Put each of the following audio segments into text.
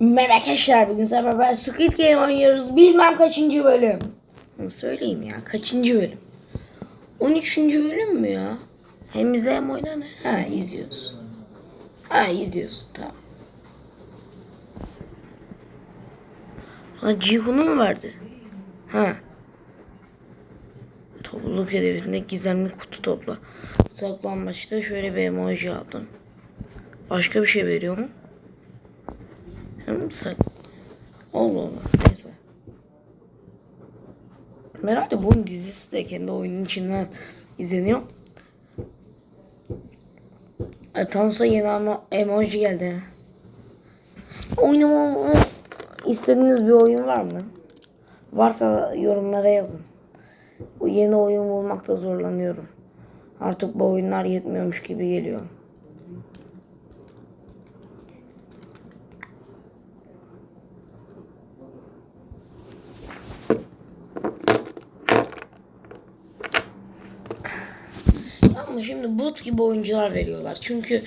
Arkadaşlar bugün sizlerle beraber Squid Game oynuyoruz. Bilmem kaçıncı bölüm. Hı, Söyleyin ya kaçıncı bölüm? 13. bölüm mü ya? Hem izle hem oyna ne? Ha izliyoruz. Ha izliyorsun tamam. Ha Cihun'u mu verdi? Ha. Topluluk hedefinde gizemli kutu topla. Saklanmaçta şöyle bir emoji aldım. Başka bir şey veriyor mu? Hem sak... Allah Allah. Neyse. Herhalde bunun dizisi de kendi oyunun içinden izleniyor. E, Thanos'a yeni ama emoji geldi. Oynamam istediğiniz bir oyun var mı? Varsa yorumlara yazın. Bu yeni oyun bulmakta zorlanıyorum. Artık bu oyunlar yetmiyormuş gibi geliyor. Ama şimdi bot gibi oyuncular veriyorlar. Çünkü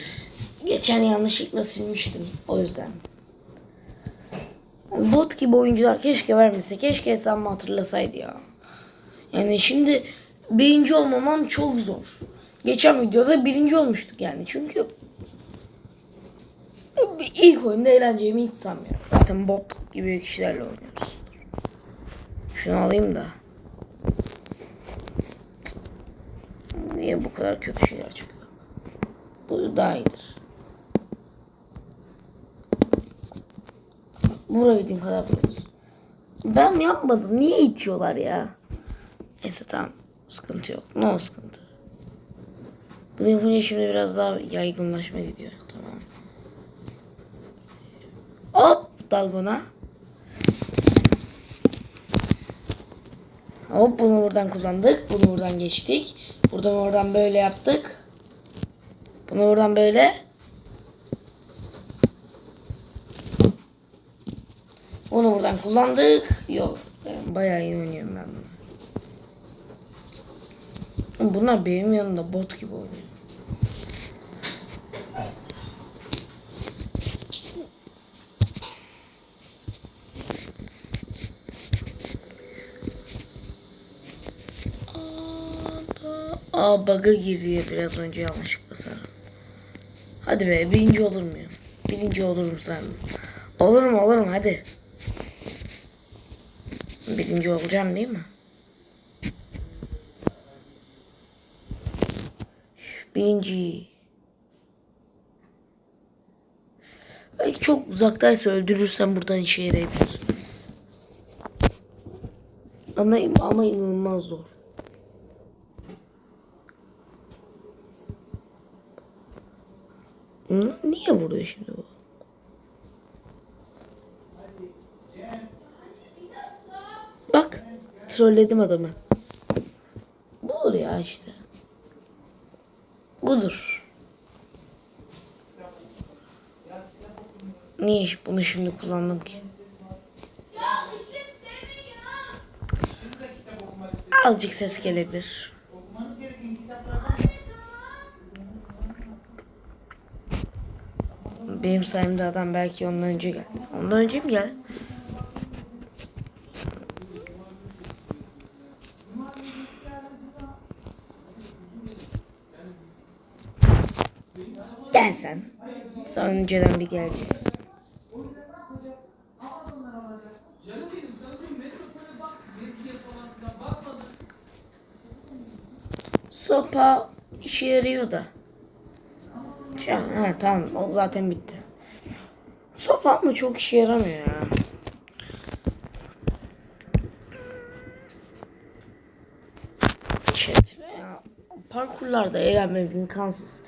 geçen yanlışlıkla silmiştim. O yüzden. Bot gibi oyuncular keşke vermese. Keşke hesabımı hatırlasaydı ya. Yani şimdi birinci olmamam çok zor. Geçen videoda birinci olmuştuk yani. Çünkü ilk oyunda eğleneceğimi hiç sanmıyorum. Zaten bot gibi kişilerle oynuyoruz. Şunu alayım da. Niye bu kadar kötü şeyler çıkıyor? Bu daha iyidir. Vurabildiğin kadar vuruyoruz. Ben yapmadım. Niye itiyorlar ya? Neyse tamam. Sıkıntı yok. No sıkıntı. Bunu yapınca şimdi biraz daha yaygınlaşma gidiyor. Tamam. Hop dalgona. Hop bunu buradan kullandık. Bunu buradan geçtik. Buradan oradan böyle yaptık. Bunu buradan böyle. Bunu buradan kullandık. Yok. Yani bayağı iyi oynuyorum ben bunu. Bunlar benim yanımda bot gibi oynuyor. Aa bug'a giriyor biraz önce yanlışlıkla sanırım. Hadi be birinci olur muyum? Birinci olurum sanırım. Olurum olurum hadi. Birinci olacağım değil mi? Birinci. Belki çok uzaktaysa öldürürsem buradan işe yarayabilir. Ama, ama inanılmaz zor. Niye vuruyor şimdi bu? Bak. Trolledim adamı. Budur ya işte. Budur. Niye bunu şimdi kullandım ki? Azıcık ses gelebilir. Benim sayemde adam belki ondan önce geldi. Ondan önce mi geldi? Gel sen. Sen önceden bir geleceksin. Sopa işe yarıyor da. Şu an, ha, tamam o zaten bitti. Sopa ama çok işe yaramıyor ya. Chat ya. Parkurlarda eğlenmek imkansız.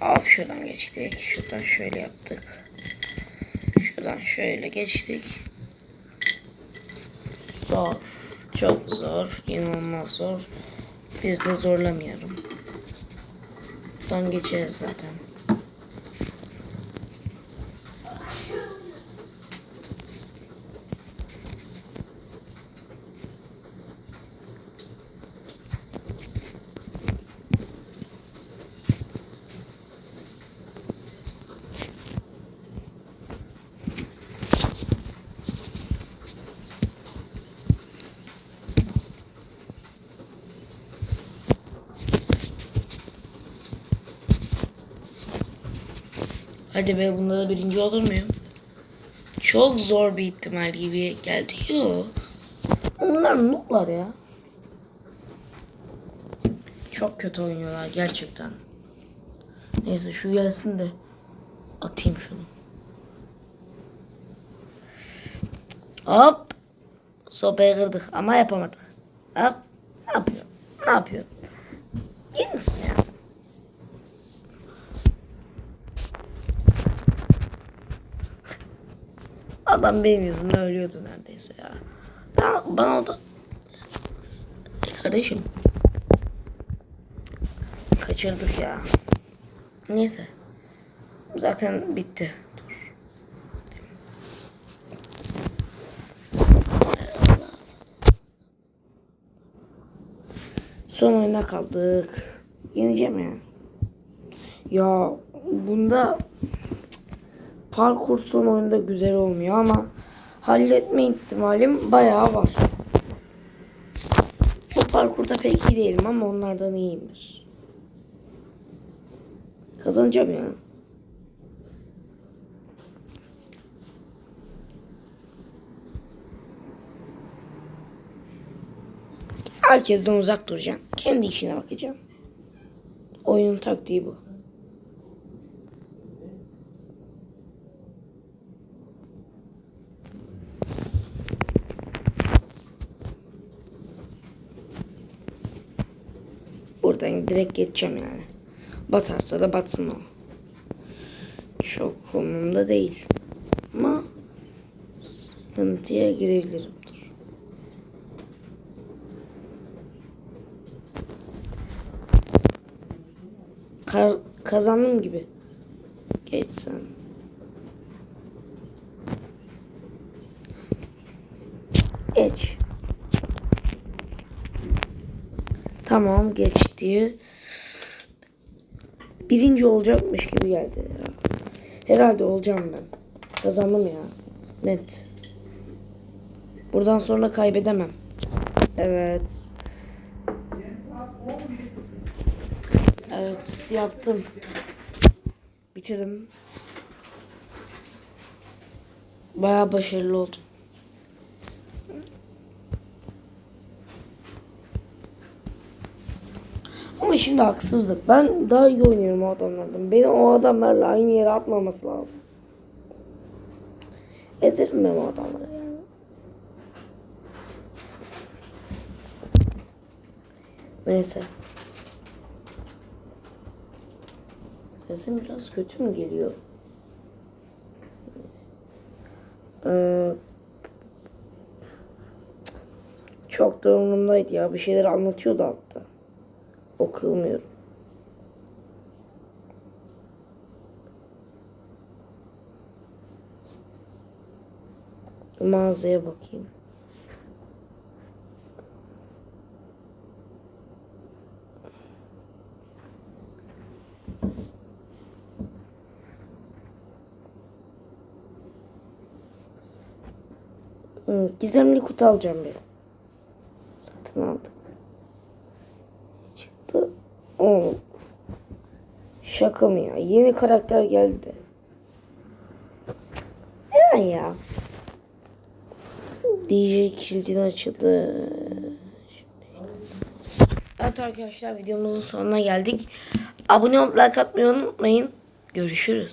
Hop şuradan geçtik. Şuradan şöyle yaptık. Şuradan şöyle geçtik. Zor. Çok zor. İnanılmaz zor. Biz de zorlamayalım. Buradan geçeriz zaten. Hadi be bunda da birinci olur muyum? Çok zor bir ihtimal gibi geldi. Yo. Onlar nooblar ya. Çok kötü oynuyorlar gerçekten. Neyse şu gelsin de atayım şunu. Hop. Sopayı kırdık ama yapamadık. Hop. Ne yapıyor? Ne yapıyor? Yenisin ya Adam benim yüzümden ölüyordu neredeyse ya. ya bana o da... E kardeşim. Kaçırdık ya. Neyse. Zaten bitti. Son oyuna kaldık. Yeneceğim ya. Ya bunda parkur son oyunda güzel olmuyor ama halletme ihtimalim bayağı var. Bu parkurda pek iyi değilim ama onlardan iyiyimdir. Kazanacağım ya. Herkesten uzak duracağım. Kendi işine bakacağım. Oyunun taktiği bu. Buradan direkt geçeceğim yani. Batarsa da batsın o. Çok umurumda değil. Ama sıkıntıya girebilirim. Dur. Kar, kazandım gibi. Geç sen. Geç. Tamam geçti. Birinci olacakmış gibi geldi ya. Herhalde olacağım ben. Kazandım ya. Net. Buradan sonra kaybedemem. Evet. Evet yaptım. Bitirdim. Bayağı başarılı oldum. Şimdi haksızlık. Ben daha iyi oynuyorum o adamlardan. Beni o adamlarla aynı yere atmaması lazım. Ezerim ben o adamları. Neyse. Sesim biraz kötü mü geliyor? Ee, çok da umurumdaydı ya. Bir şeyler anlatıyordu hatta. Okumuyorum. Mağazaya bakayım. Hı, gizemli kutu alacağım bir. Oo. Şaka mı ya? Yeni karakter geldi. Neden ya? DJ kilidini açıldı. Evet arkadaşlar videomuzun sonuna geldik. Abone olup like atmayı unutmayın. Görüşürüz.